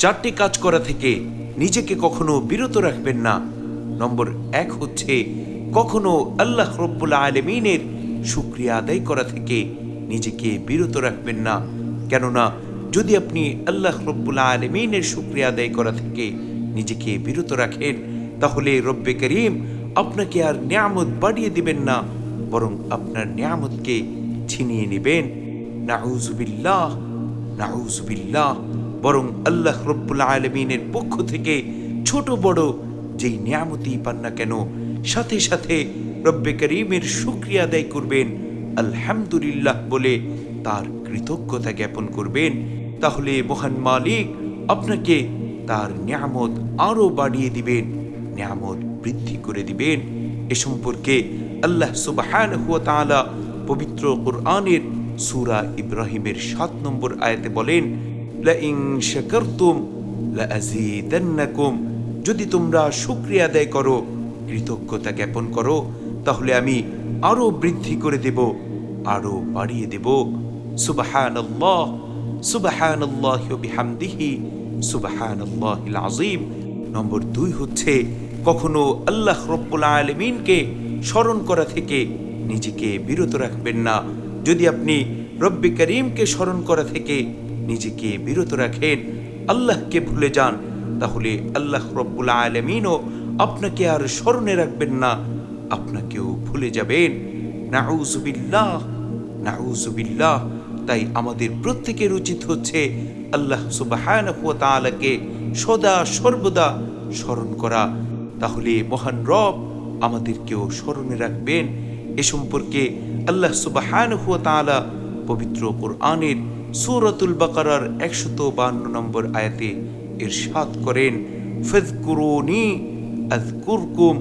চারটি কাজ করা থেকে নিজেকে কখনো বিরত রাখবেন না। নম্বর এক হচ্ছে, কখনো আল্লাহ রব্বুল আলমিনের শুক্রিয়া আদায় করা থেকে নিজেকে বিরত রাখবেন না। কেননা, যদি আপনি আল্লাহ রব্বুল আলমিনের শুক্রিয়া আদায় করা থেকে নিজেকে বিরত রাখেন, তাহলে রব্বে করিম আপনাকে আর নিয়ামত বাড়িয়ে দিবেন না, বরং আপনার নিয়ামতকে ছিনিয়ে নেবেন। নাউজুবিল্লাহ নাউজুবিল্লাহ বরং আল্লাহ রব্বুল আলমিনের পক্ষ থেকে ছোট বড় যেই নিয়ামতই পান না কেন, সাথে সাথে রব্বে করিমের শুক্রিয়া আদায় করবেন, আলহামদুলিল্লাহ বলে তার কৃতজ্ঞতা জ্ঞাপন করবেন। তাহলে মহান মালিক আপনাকে তার নিয়ামত আরও বাড়িয়ে দিবেন, নিয়ামত বৃদ্ধি করে দিবেন। এ সম্পর্কে আল্লাহ সুবাহান হুয়া তাআলা পবিত্র কোরআনের সুরা ইব্রাহিমের সাত নম্বর আয়াতে বলেন লাইন শাকারতুম লাআযীদান্নাকুম যদি তোমরা শুকরিয়া আদায় করো, কৃতজ্ঞতা জ্ঞাপন করো, তাহলে আমি আরও বৃদ্ধি করে দেব আরও বাড়িয়ে দেব। সুবহানাল্লাহ, সুবহানাল্লাহি বিহামদিহি, সুবহানাল্লাহিল আযীম। নম্বর দুই হচ্ছে, কখনো আল্লাহ রব্বুল আলমিনকে স্মরণ করা থেকে নিজেকে বিরত রাখবেন না। যদি আপনি রব্বি করিমকে স্মরণ করা থেকে নিজেকে বিরত রাখেন, আল্লাহকে ভুলে যান, তাহলে আল্লাহ রব্বুল আলমিনও আপনাকে আর স্মরণে রাখবেন না, আপনাকেও ভুলে যাবেন। নাউজুবিল্লাহ নাউজুবিল্লাহ তাই আমাদের প্রত্যেকের উচিত হচ্ছে আল্লাহ সুবাহানকে সদা সর্বদা স্মরণ করা। তাহলে মহান রব আমাদেরকেও স্মরণে রাখবেন। এ সম্পর্কে আল্লাহ সুবাহান পবিত্র কোরআনের সুরতুল বাকারার একশত বান্ন নম্বর আয়াতে ইরশাদ করেন ফেদকুরুনি আজকুরকুম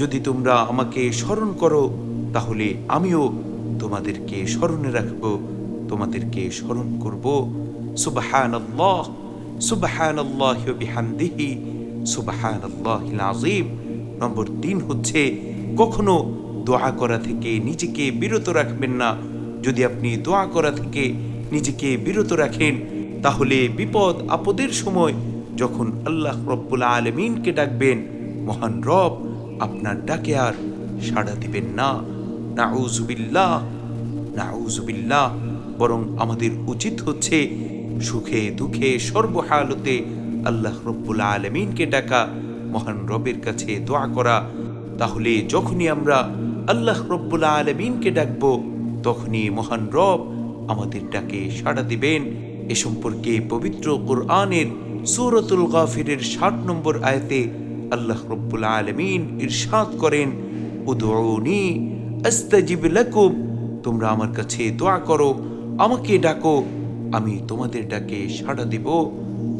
যদি তোমরা আমাকে স্মরণ করো, তাহলে আমিও তোমাদেরকে স্মরণে রাখব, তোমাদেরকে স্মরণ করব। সুবাহান আল্লাহ সুবাহান আল্লাহ বিহামদিহি সুবাহান আল্লাহিল আজিম নম্বর তিন হচ্ছে, কখনো দোয়া করা থেকে নিজেকে বিরত রাখবেন না। যদি আপনি দোয়া করা থেকে নিজেকে বিরত রাখেন, তাহলে বিপদ আপদের সময় যখন আল্লাহ রব্বুল আলমিনকে ডাকবেন, মহান রব আপনার ডাকে আর সাড়া দিবেন না। নাউজুবিল্লাহ নাউজুবিল্লাহ, বরং আমাদের উচিত হচ্ছে সুখে দুঃখে সর্বহালতে আল্লাহ রব্বুল আলমিনকে ডাকা, মহান রবের কাছে দোয়া করা। তাহলে যখনই আমরা আল্লাহ রব্বুল আলমিনকে ডাকবো, তখনই মহান রব আমাদের ডাকে সাড়া দিবেন। এ সম্পর্কে পবিত্র কোরআনের সুরতুল গাফিরের ষাট নম্বর আয়তে আল্লাহ রব্বুল আলমিন ইরশাদ করেন উদৌনি আস্তাজিব তোমরা আমার কাছে দোয়া করো, আমাকে ডাকো, আমি তোমাদের ডাকে সাড়া দিব।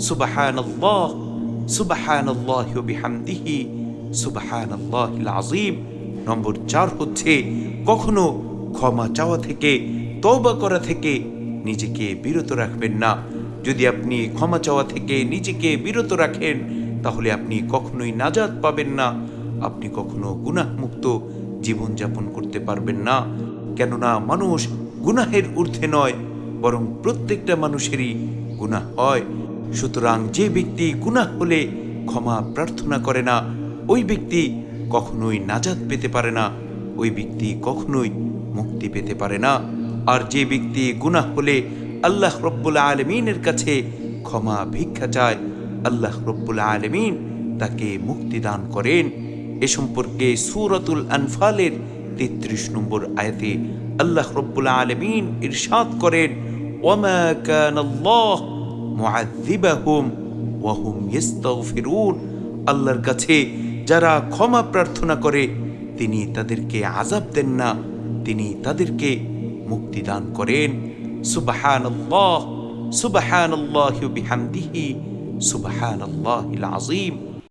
সুবাহানাল্লাহ সুবাহানাল্লাহ বিহামদিহি, সুবাহানাল্লাহিল আযীম। নম্বর চার হচ্ছে, কখনো ক্ষমা চাওয়া থেকে তওবা করা থেকে নিজেকে বিরত রাখবেন না। যদি আপনি ক্ষমা চাওয়া থেকে নিজেকে বিরত রাখেন, তাহলে আপনি কখনোই নাজাত পাবেন না। আপনি কখনো গুনাহমুক্ত জীবনযাপন করতে পারবেন না। কেননা মানুষ গুনাহের ঊর্ধ্বে নয়, বরং প্রত্যেকটা মানুষেরই গুনাহ হয়। সুতরাং যে ব্যক্তি গুনাহ হলে ক্ষমা প্রার্থনা করে না, ওই ব্যক্তি কখনোই নাজাত পেতে পারে না। ওই ব্যক্তি কখনোই মুক্তি পেতে পারে না। আর যে ব্যক্তি গুনাহ হলে আল্লাহ রব্বুল আলমিনের কাছে ক্ষমা ভিক্ষা চায়, আল্লাহ রব্বুল আলমিন তাকে মুক্তি দান করেন। এ সম্পর্কে সুরতুল আনফালের তেত্রিশ নম্বর আয়াতে আল্লাহ রব্বুল আলমিন ইরশাদ করেন আল্লাহর কাছে যারা ক্ষমা প্রার্থনা করে, তিনি তাদেরকে আজাব দেন না, তিনি তাদেরকে মুক্তি দান করেন। সুবহানাল্লাহ সুবাহান ওয়া বিহামদিহি সুবহানাল্লাহিল আযীম।